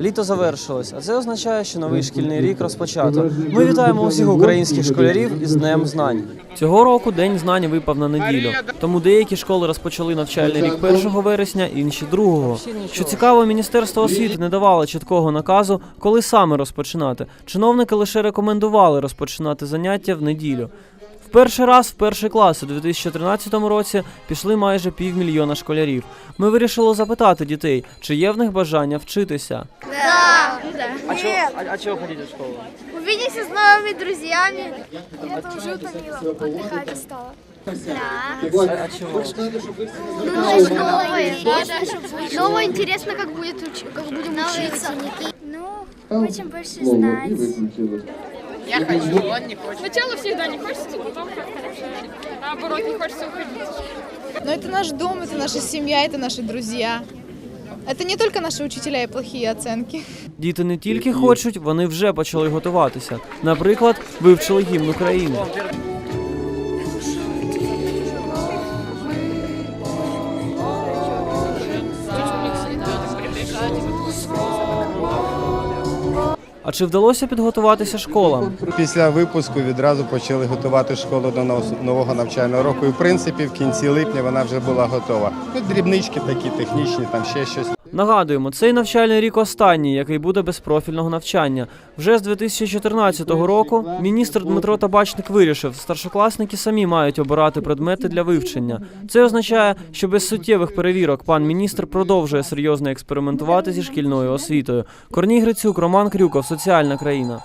Літо завершилось, а це означає, що новий шкільний рік розпочато. Ми вітаємо усіх українських школярів із Днем знань. Цього року День знань випав на неділю, тому деякі школи розпочали навчальний рік 1 вересня, інші 2. Що цікаво, Міністерство освіти не давало чіткого наказу, коли саме розпочинати. Чиновники лише рекомендували розпочинати заняття в неділю. В перший раз в перший клас у 2013 році пішли майже півмільйона школярів. Ми вирішили запитати дітей, чи є в них бажання вчитися. А чого, а, а чого ходити в школу? Увидеться с новыми друзьями. Я уже утомила, отдыхать устала. А, а? Ну, новое. Новое интересно, как, будет, уч- как будем учиться. Ну, очень больше знать. Я хочу, он не хочет. Сначала всегда не хочется, потом как-то уже наоборот не хочется уходить. Но это наш дом, это наша семья, это наши друзья. Это не только наши учителя и плохие оценки. Діти не тільки хочуть, вони вже почали готуватися. Наприклад, вивчили гімн України. А чи вдалося підготуватися школам? Після випуску відразу почали готувати школу до нового навчального року. І в принципі в кінці липня вона вже була готова. Ну, дрібнички такі технічні, там ще щось. Нагадуємо, цей навчальний рік останній, який буде без профільного навчання. Вже з 2014 року міністр Дмитро Табачник вирішив, старшокласники самі мають обирати предмети для вивчення. Це означає, що без суттєвих перевірок пан міністр продовжує серйозно експериментувати зі шкільною освітою. Корній Грицюк, Роман Крюков, соціальна країна.